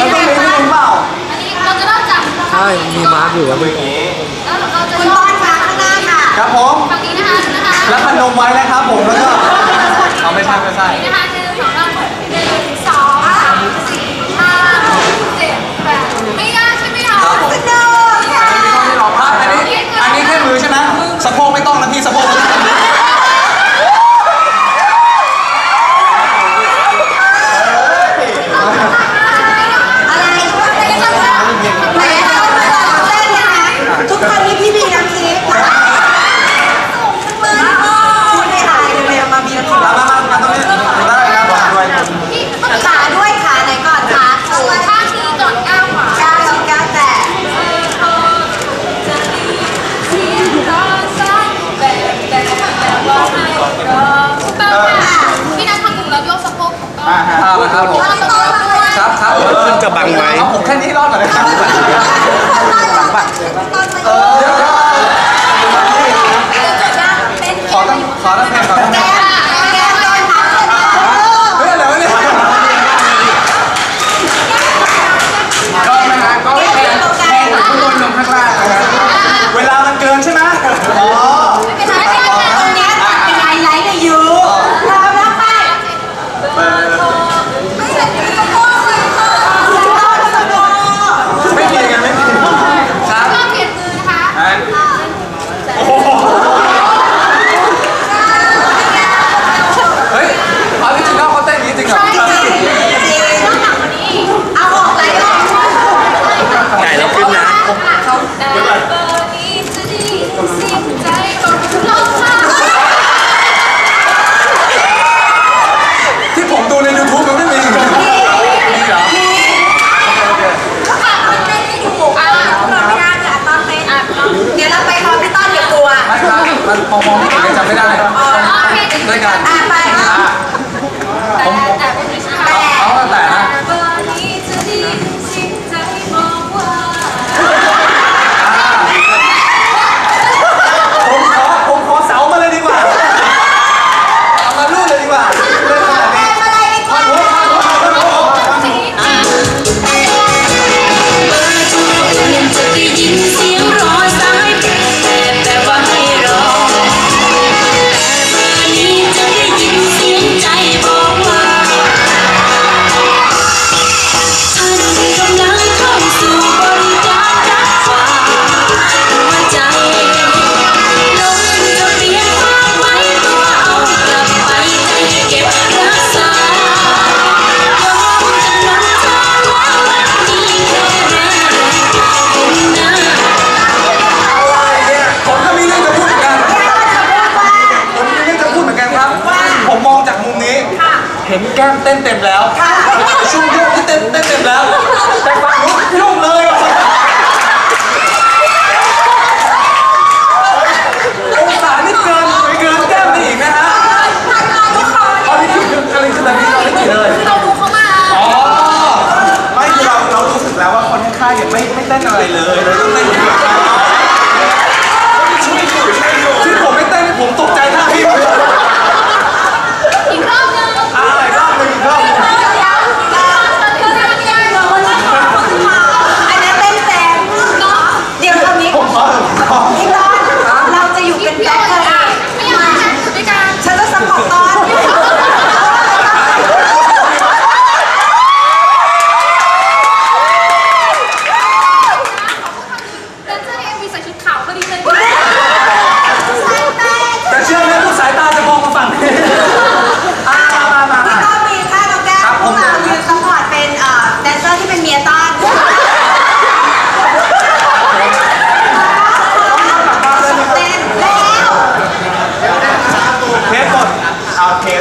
มันต้องมีที่คุณเปล่าอันนี้เราจะเริ่มจากใช่มีมาร์กอยู่ครับอย่างนี้ แล้วเราจะคุณบอลมาข้างหน้าค่ะครับผม ฝั่งนี้นะคะแล้วพนมไว้นะครับผมแล้วก็เอาไม่ใช่ไม่ใช่ เห็นแก้มเต้นเต็มแล้วช่วงยุ่งที่เต้นเต้นเต็มแล้วแต่ฝั่งนู้นยุ่งเลยองศานี่เกินไปเกินแก้มนี่อีกนะฮะอันนี้คืออะไรคือแบบนี้เราไม่กี่เลย เราดูเขามาอ๋อ ไม่คือเราเรารู้สึกแล้วว่าคนข้างๆเนี่ยไม่ไม่เต้นอะไรเลยเราต้องเต้นอย่างเดียว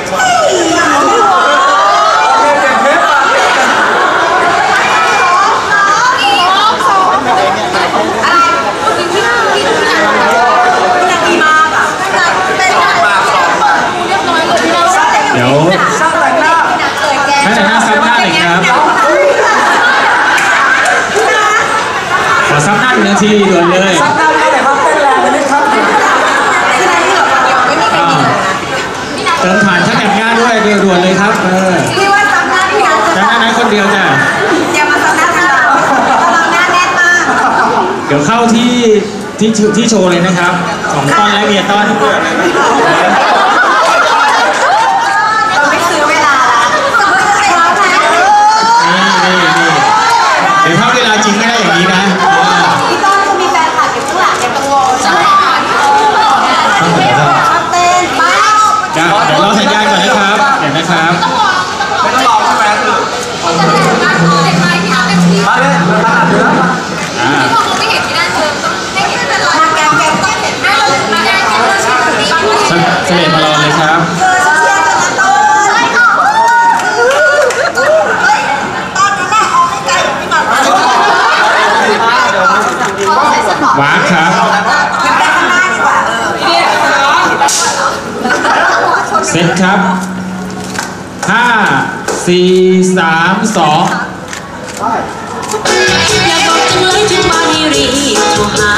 เดี๋ยวให้แต่หน้าซับหน้าหน่อยครับขอซับหน้าหนึ่งนาทีด่วนเลย ที่ที่โชว์เลยนะครับของต้อนและเมียต้อน เสน่ห์พลอนเลยครับวาร์ครับเสร็จครับห้าสี่สามสองอย่าบอกจังเลยถึงมาให้รีบโทรหา